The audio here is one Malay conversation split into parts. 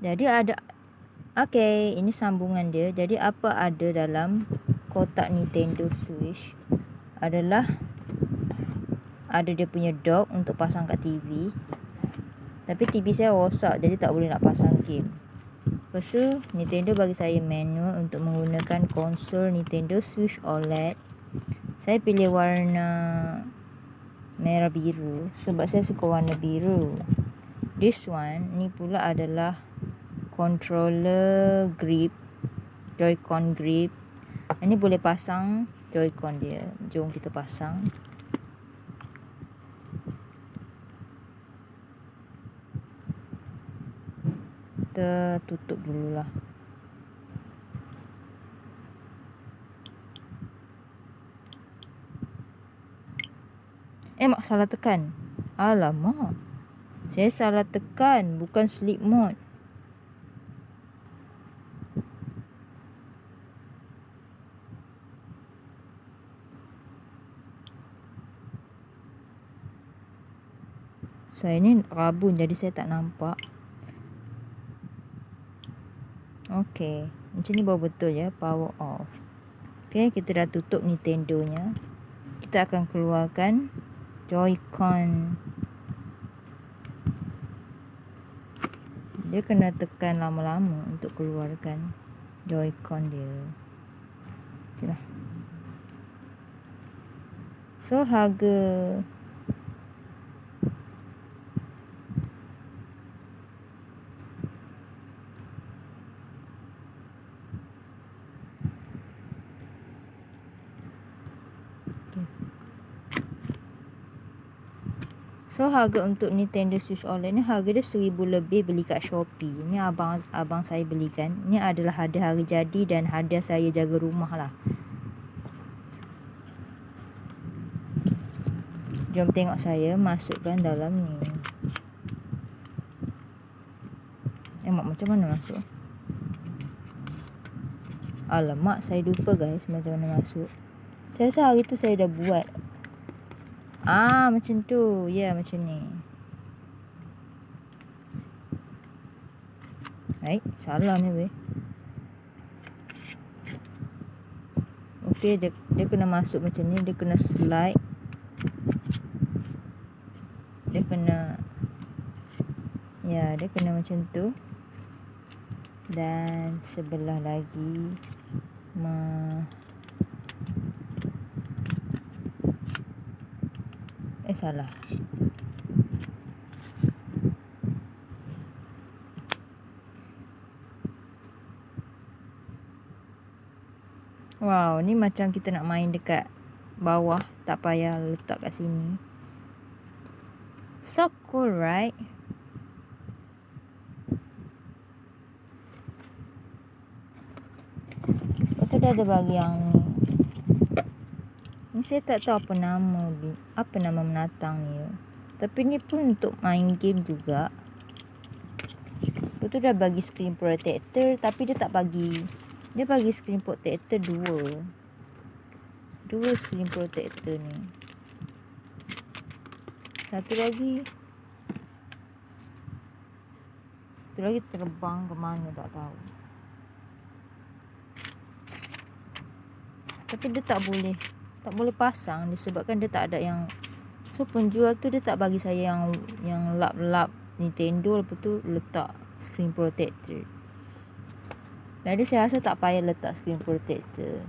Jadi ada Okey, ini sambungan dia. Jadi apa ada dalam kotak Nintendo Switch adalah ada dia punya dock untuk pasang kat TV. Tapi TV saya rosak jadi tak boleh nak pasang game. Lepas tu Nintendo bagi saya manual untuk menggunakan konsol Nintendo Switch OLED. Saya pilih warna merah biru sebab saya suka warna biru. This one ni pula adalah controller grip joycon grip. Ini boleh pasang joycon dia. Jom kita pasang. Kita tutup dululah. Eh mak salah tekan. Alamak. Saya salah tekan Bukan sleep mode Saya ni rabun jadi saya tak nampak. Okey, macam ni baru betul ya, power off. Okey, kita dah tutup Nintendo nya. Kita akan keluarkan Joy-Con. Dia kena tekan lama-lama untuk keluarkan Joy-Con dia. Okeylah. So harga So harga untuk Nintendo Switch OLED ni harga dia seribu lebih beli kat Shopee. Ni abang abang saya belikan. Ni adalah hadiah hari jadi dan hadiah saya jaga rumah lah. Jom tengok saya masukkan dalam ni. Eh mak macam mana masuk? Alamak saya lupa guys macam mana masuk. Saya rasa hari tu saya dah buat Ah, macam tu. Ya, macam ni. Baik, salah ni weh. Okey, dia, dia kena masuk macam ni. Dia kena slide. Dia kena... Ya, dia kena macam tu. Dan sebelah lagi... Ma... Eh salah. Wow, ni macam kita nak main dekat bawah, tak payah letak kat sini. So cool, right? Kita dah ada bagi yang ni. Saya tak tahu apa nama apa nama menatang ni. Tapi ni pun untuk main game juga. Betul dah bagi screen protector tapi dia tak bagi. Dia bagi screen protector dua. Dua screen protector ni. Satu lagi. Satu lagi terbang ke mana tak tahu. Tapi dia tak boleh tak boleh pasang disebabkan dia tak ada yang so penjual tu dia tak bagi saya yang yang lap-lap Nintendo lepas tu letak screen protector. Jadi saya rasa tak payah letak screen protector.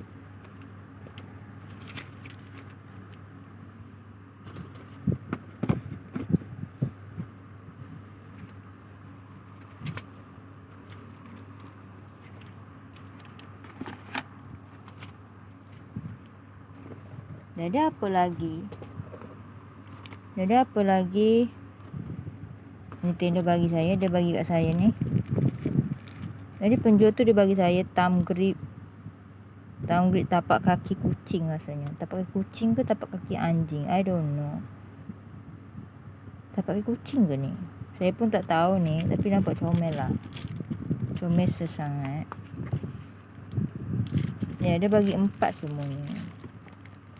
Jadi apa lagi? Jadi apa lagi? Nintendo bagi saya, dia bagi kat saya ni. Jadi penjual tu dia bagi saya thumb grip. Thumb grip tapak kaki kucing rasanya. Tapak kaki kucing ke tapak kaki anjing? I don't know. Tapak kaki kucing ke ni? Saya pun tak tahu ni. Tapi nampak comel lah. Comel sesangat. Ya, dia bagi empat semuanya.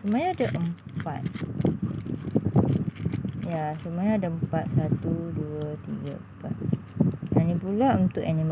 Semuanya ada empat. Ya, semuanya ada empat. Satu, dua, tiga, empat. Yang ni pula untuk animal